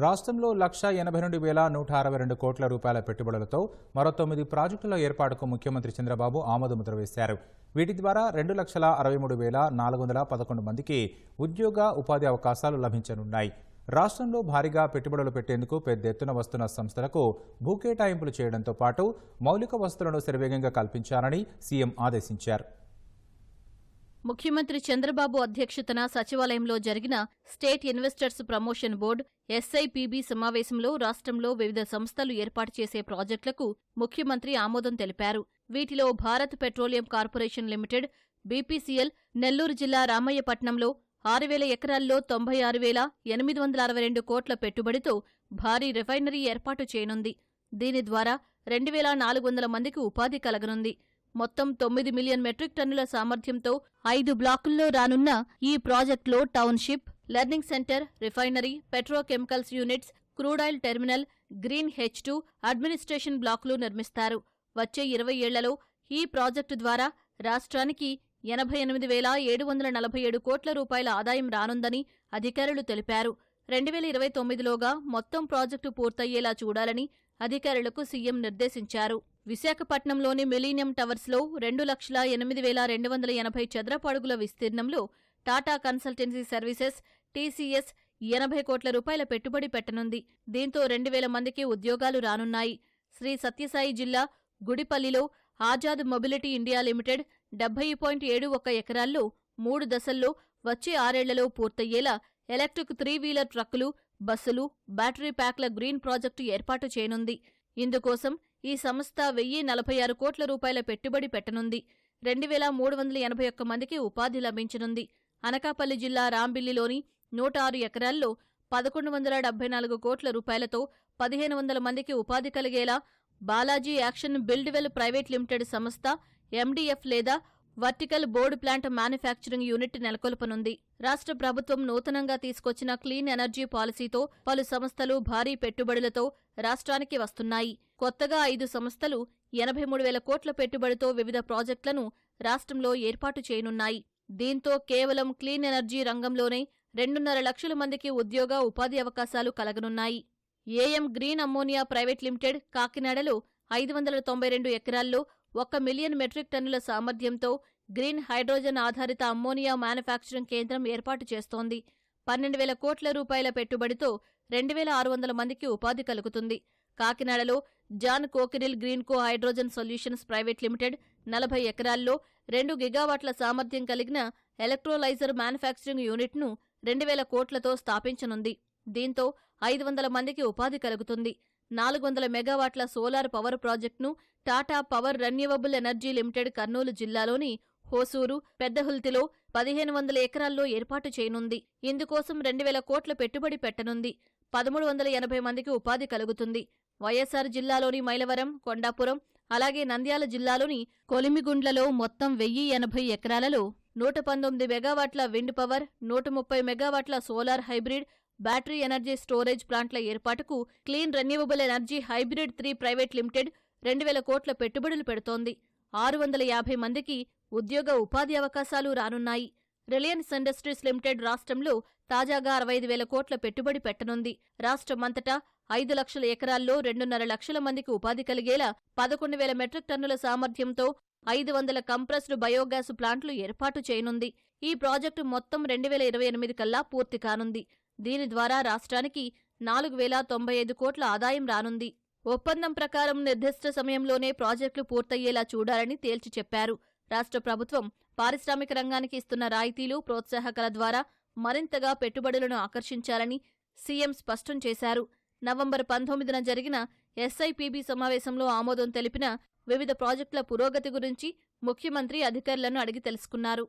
రాష్ట్రంలో లక్ష ఎనభై రెండు వేల నూట అరవై రెండు కోట్ల రూపాయల పెట్టుబడులతో మరో తొమ్మిది ప్రాజెక్టుల ఏర్పాటుకు ముఖ్యమంత్రి చంద్రబాబు ఆమోదముద్ర వేశారు. వీటి ద్వారా రెండు లక్షల అరవై మూడు వేల నాలుగు వందల పదకొండు మందికి ఉద్యోగ ఉపాధి అవకాశాలు లభించనున్నాయి. రాష్ట్రంలో భారీగా పెట్టుబడులు పెట్టేందుకు పెద్ద ఎత్తున వస్తున్న సంస్థలకు భూకేటాయింపులు చేయడంతో పాటు మౌలిక వసతులను శరవేగంగా కల్పించాలని సీఎం ఆదేశించారు. ముఖ్యమంత్రి చంద్రబాబు అధ్యక్షతన సచివాలయంలో జరిగిన state investors promotion board SIPB సమావేశంలో రాష్ట్రంలో వివిధ సంస్థలు ఏర్పాటు చేసే ప్రాజెక్టులకు ముఖ్యమంత్రి ఆమోదం తెలిపారు. వీటిలో Bharat petroleum corporation limited BPCL Nellore జిల్లా రామయ్యపట్నంలో ఆరు వేల ఎకరాల్లో తొంభై ఆరు వేల ఎనిమిది వందల అరవై రెండు కోట్ల పెట్టుబడితో భారీ రిఫైనరీ ఏర్పాటు చేయనుంది. దీని ద్వారా రెండు వేల నాలుగు వందల మందికి ఉపాధి కలగనుంది. మొత్తం తొమ్మిది మిలియన్ మెట్రిక్ టన్నుల సామర్థ్యంతో ఐదు బ్లాకుల్లో రానున్న ఈ ప్రాజెక్టులో township learning centre refinery petrochemicals units crude oil terminal green H two administration బ్లాకులు నిర్మిస్తారు. వచ్చే ఇరవై ఏళ్ళలో ఈ ప్రాజెక్టు ద్వారా రాష్ట్రానికి ఎనభై ఎనిమిది వేల ఏడు వందల నలభై ఏడు కోట్ల రూపాయల ఆదాయం రానుందని అధికారులు తెలిపారు. రెండు వేల ఇరవై తొమ్మిదిలోగా మొత్తం ప్రాజెక్టు పూర్తయ్యేలా చూడాలని అధికారులకు సీఎం నిర్దేశించారు. విశాఖపట్నంలోని మిలీనియం టవర్స్లో రెండు లక్షల ఎనిమిది వేల రెండు వందల ఎనభై చదరపు అడుగుల విస్తీర్ణంలో టాటా కన్సల్టెన్సీ సర్వీసెస్ టీసీఎస్ ఎనభై కోట్ల రూపాయల పెట్టుబడి పెట్టనుంది. దీంతో రెండు వేల మందికి ఉద్యోగాలు రానున్నాయి. శ్రీ సత్యసాయి జిల్లా గుడిపల్లిలో ఆజాద్ మొబిలిటీ ఇండియా లిమిటెడ్ డెబ్బై పాయింట్ ఏడు ఒక ఎకరాల్లో మూడు దశల్లో వచ్చే ఆరేళ్ళలో పూర్తయ్యేలా ఎలక్ట్రిక్ త్రీ వీలర్ ట్రక్కులు బస్సులు బ్యాటరీ ప్యాక్ల గ్రీన్ ప్రాజెక్టు ఏర్పాటు చేయనుంది. ఇందుకోసం ఈ సంస్థ వెయ్యి నలభై ఆరు కోట్ల రూపాయల పెట్టుబడి పెట్టనుంది. రెండు వేల మూడు వందల ఎనభై ఒక్క మందికి ఉపాధి లభించనుంది. అనకాపల్లి జిల్లా రాంబిల్లిలోని నూట ఆరు ఎకరాల్లో పదకొండు వందల డెబ్బై నాలుగు కోట్ల రూపాయలతో పదిహేను వందల మందికి ఉపాధి కలిగేలా Balaji action Buildwell private limited సంస్థ ఎండీఎఫ్ లేదా vertical board plant manufacturing unit నెలకొల్పనుంది. రాష్ట్ర ప్రభుత్వం నూతనంగా తీసుకొచ్చిన క్లీన్ ఎనర్జీ పాలసీతో పలు సంస్థలు భారీ పెట్టుబడులతో రాష్ట్రానికి వస్తున్నాయి. కొత్తగా ఐదు సంస్థలు ఎనభై మూడు వేల కోట్ల పెట్టుబడితో వివిధ ప్రాజెక్టులను రాష్ట్రంలో ఏర్పాటు చేయనున్నాయి. దీంతో కేవలం క్లీన్ ఎనర్జీ రంగంలోనే రెండున్నర లక్షల మందికి ఉద్యోగ ఉపాధి అవకాశాలు కలగనున్నాయి. AM green ammonia private limited కాకినాడలో ఐదు వందల తొంభై రెండు ఎకరాల్లో ఒక్క మిలియన్ మెట్రిక్ టన్నుల సామర్థ్యంతో గ్రీన్ హైడ్రోజన్ ఆధారిత అమ్మోనియా మ్యానుఫ్యాక్చరింగ్ కేంద్రం ఏర్పాటు చేస్తోంది. పన్నెండు వేల కోట్ల రూపాయల పెట్టుబడితో రెండు వేల ఆరు వందల మందికి ఉపాధి కలుగుతుంది. కాకినాడలో John Cockerill Greenko hydrogen solutions private limited నలభై ఎకరాల్లో రెండు గిగావాట్ల సామర్థ్యం కలిగిన ఎలక్ట్రోలైజర్ మ్యానుఫ్యాక్చరింగ్ యూనిట్ను రెండు వేల కోట్లతో స్థాపించనుంది. దీంతో ఐదు వందల మందికి ఉపాధి కలుగుతుంది. నాలుగు వందల మెగావాట్ల సోలార్ పవర్ ప్రాజెక్టును Tata power renewable energy limited Kurnool జిల్లాలోని హోసూరు పెద్దహుల్తిలో పదిహేను వందల ఎకరాల్లో ఏర్పాటు చేయనుంది. ఇందుకోసం రెండు వేల కోట్ల పెట్టుబడి పెట్టనుంది. పదమూడు వందల ఎనభై మందికి ఉపాధి కలుగుతుంది. వైఎస్సార్ జిల్లాలోని మైలవరం కొండాపురం అలాగే నంద్యాల జిల్లాలోని కొలిమిగుండ్లలో మొత్తం వెయ్యి ఎనభై ఎకరాలలో నూట పంతొమ్మిది మెగావాట్ల విండ్ పవర్ నూట ముప్పై మెగావాట్ల solar hybrid battery energy storage ప్లాంట్ల ఏర్పాటుకు clean renewable energy hybrid three private limited రెండు వేల కోట్ల పెట్టుబడులు పెడుతోంది. ఆరు వందల యాభై మందికి ఉద్యోగ ఉపాధి అవకాశాలు రానున్నాయి. రిలయన్స్ ఇండస్ట్రీస్ లిమిటెడ్ రాష్ట్రంలో తాజాగా అరవై ఐదు వేల కోట్ల పెట్టుబడి పెట్టనుంది. రాష్ట్రమంతటా ఐదు లక్షల ఎకరాల్లో రెండున్నర లక్షల మందికి ఉపాధి కలిగేలా పదకొండు వేల మెట్రిక్ టన్నుల సామర్థ్యంతో ఐదు వందల కంప్రెస్డ్ బయోగ్యాస్ ప్లాంట్లు ఏర్పాటు చేయనుంది. ఈ ప్రాజెక్టు మొత్తం రెండు వేల ఇరవై ఎనిమిది కల్లా పూర్తి కానుంది. దీని ద్వారా రాష్ట్రానికి నాలుగు వేల తొంభై ఐదు కోట్ల ఆదాయం రానుంది. ఒప్పందం ప్రకారం నిర్దిష్ట సమయంలోనే ప్రాజెక్టులు పూర్తయ్యేలా చూడాలని తేల్చి చెప్పారు. రాష్ట్ర ప్రభుత్వం పారిశ్రామిక రంగానికి ఇస్తున్న రాయితీలు ప్రోత్సాహకాల ద్వారా మరింతగా పెట్టుబడులను ఆకర్షించాలని సీఎం స్పష్టం చేశారు. నవంబర్ పంతొమ్మిదిన జరిగిన ఎస్ఐపిబి సమావేశంలో ఆమోదం తెలిపిన వివిధ ప్రాజెక్టుల పురోగతి గురించి ముఖ్యమంత్రి అధికారులను అడిగి తెలుసుకున్నారు.